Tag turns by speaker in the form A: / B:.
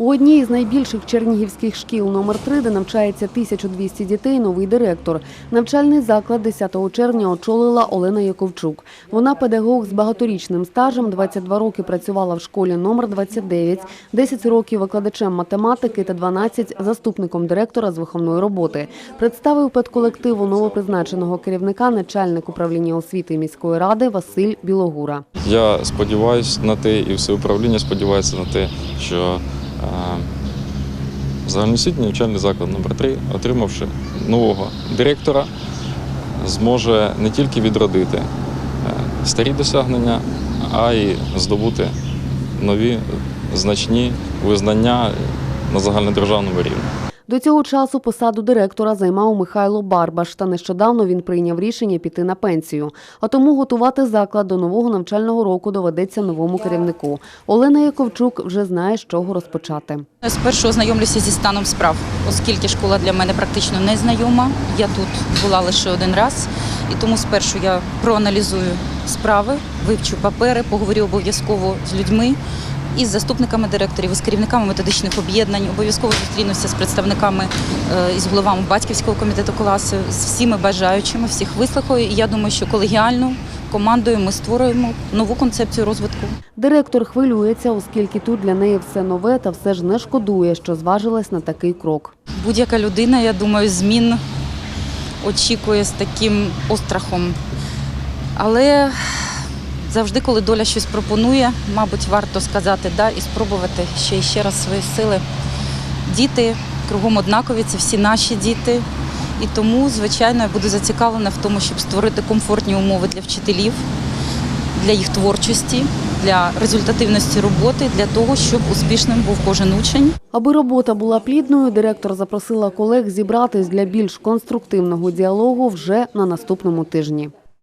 A: У одній із найбільших чернігівських шкіл номер 3 де навчається 1200 дітей, новий директор. Навчальний заклад 10 червня очолила Олена Яковчук. Вона педагог з багаторічним стажем, 22 роки працювала в школі номер 29, 10 років викладачем математики та 12 заступником директора з виховної роботи. Представив педколективу новопризначеного керівника начальник управління освіти міської ради Василь Білогура.
B: Я сподіваюся на те, і все управління сподівається на те, що загальноосвітній навчальний заклад номер 3 отримавши нового директора, зможе не тільки відродити е, старі досягнення, а й здобути нові значні визнання на загальнодержавному рівні.
A: До цього часу посаду директора займав Михайло Барбаш, та нещодавно він прийняв рішення піти на пенсію. А тому готувати заклад до нового навчального року доведеться новому керівнику. Олена Яковчук вже знає, з чого розпочати.
C: Спершу ознайомлюся зі станом справ, оскільки школа для мене практично не знайома. Я тут була лише один раз, і тому спершу я проаналізую справи, вивчу папери, поговорю обов'язково з людьми. Із заступниками директорів, із керівниками методичних об'єднань, обов'язково зустрінуся з представниками е, із головами батьківського комітету класу, з всіми бажаючими, всіх вислухаю. І я думаю, що колегіально командою ми створюємо нову концепцію розвитку.
A: Директор хвилюється, оскільки тут для неї все нове та все ж не шкодує, що зважилась на такий крок.
C: Будь-яка людина, я думаю, змін очікує з таким острахом. Але завжди, коли доля щось пропонує, мабуть, варто сказати да і спробувати ще і ще раз свої сили. Діти кругом однакові, це всі наші діти. І тому, звичайно, я буду зацікавлена в тому, щоб створити комфортні умови для вчителів, для їх творчості, для результативності роботи, для того, щоб успішним був кожен учень.
A: Аби робота була плідною, директор запросила колег зібратись для більш конструктивного діалогу вже на наступному тижні.